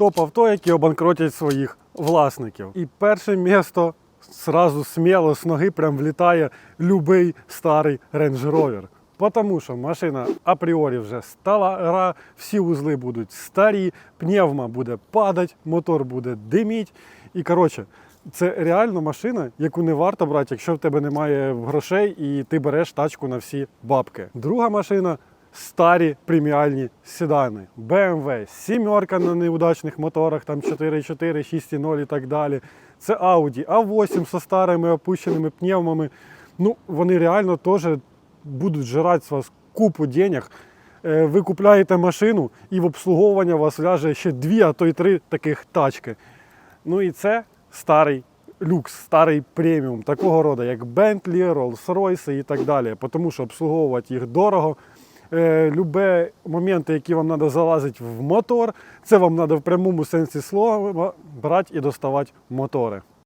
топ-авто, які обанкротять своїх власників. І перше місто сразу сміло з ноги прям влітає любий старий Range Rover. Потому що машина апріорі вже стара, всі вузли будуть старі, пневма буде падати, мотор буде диміть. І коротше, це реально машина, яку не варто брати, якщо в тебе немає грошей і ти береш тачку на всі бабки. Друга машина старі преміальні седани. BMW, сімерка на неудачних моторах, там 4.4, 6.0 і так далі. Це Audi, A8 со старими опущеними пневмами. Ну, вони реально теж будуть жирати з вас купу денег. Е, Ви купляєте машину і в обслуговування вас ляже ще дві, а то й три таких тачки. Ну і це старий люкс, старий преміум такого роду, як Bentley, Rolls-Royce і так далі. Тому що обслуговувати їх дорого. Е, любе моменти, які вам треба залазити в мотор, це вам треба в прямому сенсі слова брати і доставати мотори.